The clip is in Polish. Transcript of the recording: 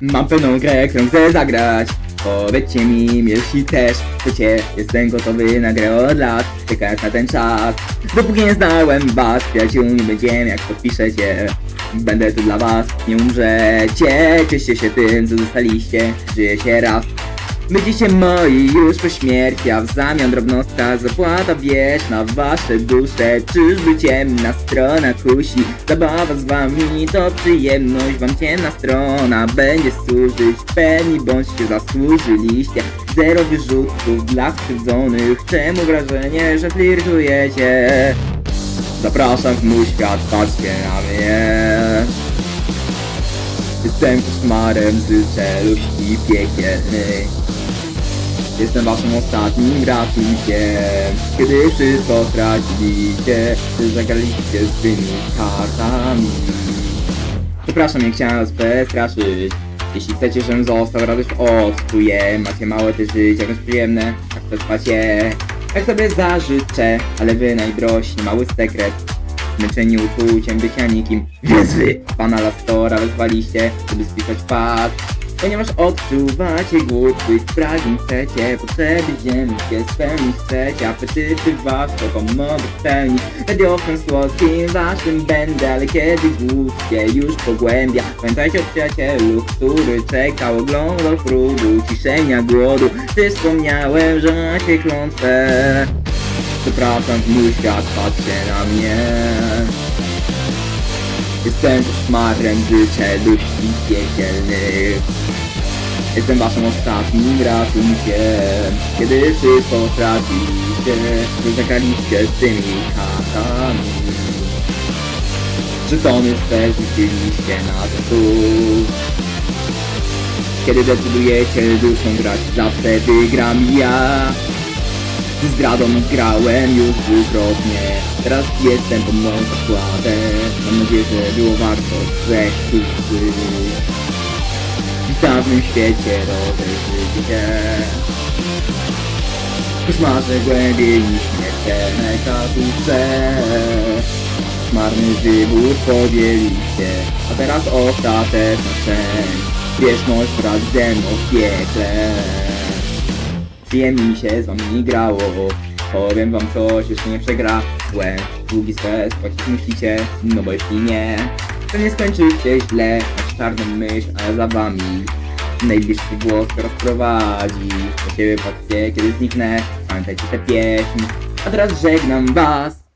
Mam pewną grę, którą chcę zagrać. Powiedzcie mi, jeśli też chcecie. Jestem gotowy na grę od lat. Czekając na ten czas. Dopóki nie znałem was Przyjaciółmi będziemy jak podpiszecie. Będę tu dla was, nie umrzecie. Cieszcie się tym, co zostaliście. Żyje się raz Będziecie moi już po śmierci, a w zamian drobnostka zapłata wieczna wasze dusze. Czyżby ciemna strona kusi? Zabawa z wami to przyjemność, wam ciemna strona będzie służyć. Pewni bądźcie zasłużyliście. Zero wyrzutów dla skrzywdzonych. Czemu wrażenie, że flirtujecie? Zapraszam w mój świat, patrzcie na mnie. Jestem koszmarem z czeluści piekielnej. Jestem waszym ostatnim ratunkiem Kiedy wszystko straciliście zagraliście z tymi kartami. Przepraszam, nie chciałem was przestraszyć. Jeśli chcecie, żebym został, radość odczuję. Macie małe te życie, jakąś przyjemne Tak przetrwacie Jak sobie zażyczę Ale wy najdrośli, mały sekret. Zmęczeni uczuciem bycia nikim. Więc wy pana Lastora wezwaliście Żeby spisać pad Ponieważ odczuwacie głód tych pragnień chcecie Potrzeby ziemskie spełnić chcecie Apetyty wasze pomogę spełnić Radiowym słodkim waszym będę Ale kiedy głód się już pogłębia. Pamiętajcie o przyjacielu, który czekał Oglądał próbu ciszenia głodu. Ty wspomniałem, że macie klątwę Przepraszam, mój świat, patrzcie na mnie Jestem koszmarem życzę duści piekielnych Jestem waszym ostatnim ratunkiem Kiedy wszystko straciliście Nie zagraliście z tymi kartami. Żetony swe rzuciliście na stół Kiedy decydujecie duszą grać Zawsze wygram ja z zdradą grałem już dwukrotnie. Teraz jestem pod moją zakładę Mam nadzieję, że było warto duszy W dawnym świecie rozejrzyjcie. Się Koszmarze głębiej niż śmiertelne katusze. Marny wybór podjęliście. A teraz ostateczna część. Wieczność wraz ze mną w piekle Przyjemnie mi się z wami grało Powiem wam coś, jeszcze nie przegrałem Długi stres, choć myślicie, no bo jeśli nie To nie skończycie źle, choć czarną myśl, a ja za wami Najbliższy głos teraz prowadzi Do siebie patrzcie, kiedy zniknę Pamiętajcie tę pieśń. A teraz żegnam was